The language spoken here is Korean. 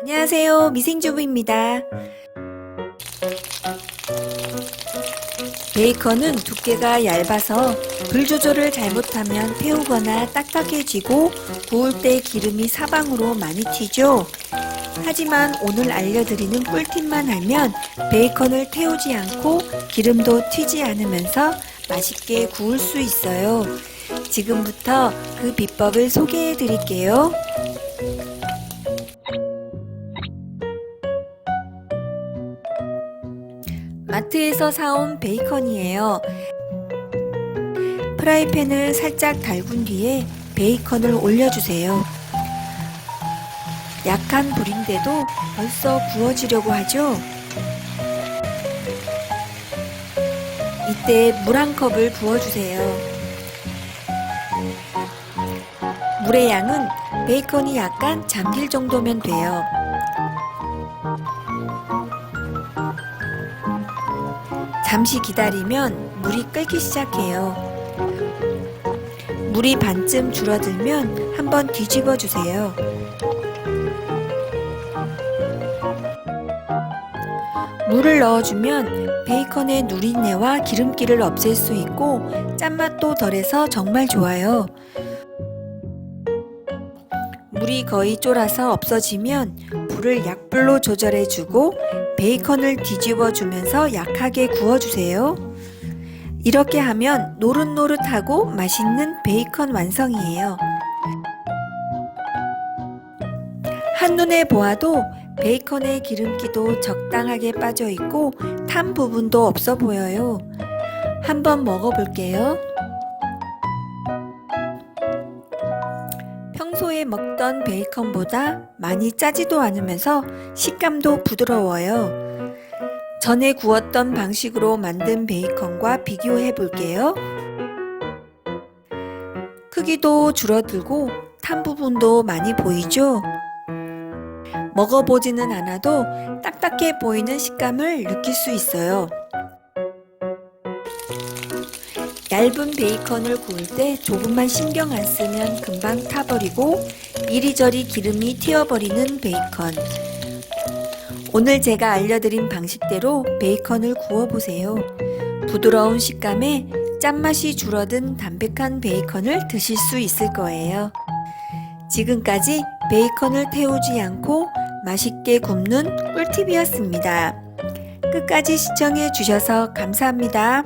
안녕하세요. 미생주부입니다. 베이컨은 두께가 얇아서 불 조절을 잘못하면 태우거나 딱딱해지고 구울 때 기름이 사방으로 많이 튀죠. 하지만 오늘 알려드리는 꿀팁만 알면 베이컨을 태우지 않고 기름도 튀지 않으면서 맛있게 구울 수 있어요. 지금부터 그 비법을 소개해 드릴게요. 마트에서 사온 베이컨이에요. 프라이팬을 살짝 달군 뒤에 베이컨을 올려주세요. 약한 불인데도 벌써 구워지려고 하죠? 이때 물 한 컵을 부어주세요. 물의 양은 베이컨이 약간 잠길 정도면 돼요. 잠시 기다리면 물이 끓기 시작해요. 물이 반쯤 줄어들면 한번 뒤집어 주세요. 물을 넣어주면 베이컨의 누린내와 기름기를 없앨 수 있고 짠맛도 덜해서 정말 좋아요. 물이 거의 쫄아서 없어지면 불을 약불로 조절해주고 베이컨을 뒤집어 주면서 약하게 구워주세요. 이렇게 하면 노릇노릇하고 맛있는 베이컨 완성이에요. 한눈에 보아도 베이컨의 기름기도 적당하게 빠져 있고 탄 부분도 없어 보여요. 한번 먹어볼게요. 평소에 먹던 베이컨보다 많이 짜지도 않으면서 식감도 부드러워요. 전에 구웠던 방식으로 만든 베이컨과 비교해 볼게요. 크기도 줄어들고 탄 부분도 많이 보이죠? 먹어보지는 않아도 딱딱해 보이는 식감을 느낄 수 있어요. 얇은 베이컨을 구울 때 조금만 신경 안 쓰면 금방 타버리고 이리저리 기름이 튀어버리는 베이컨. 오늘 제가 알려드린 방식대로 베이컨을 구워보세요. 부드러운 식감에 짠맛이 줄어든 담백한 베이컨을 드실 수 있을 거예요. 지금까지 베이컨을 태우지 않고 맛있게 굽는 꿀팁이었습니다. 끝까지 시청해 주셔서 감사합니다.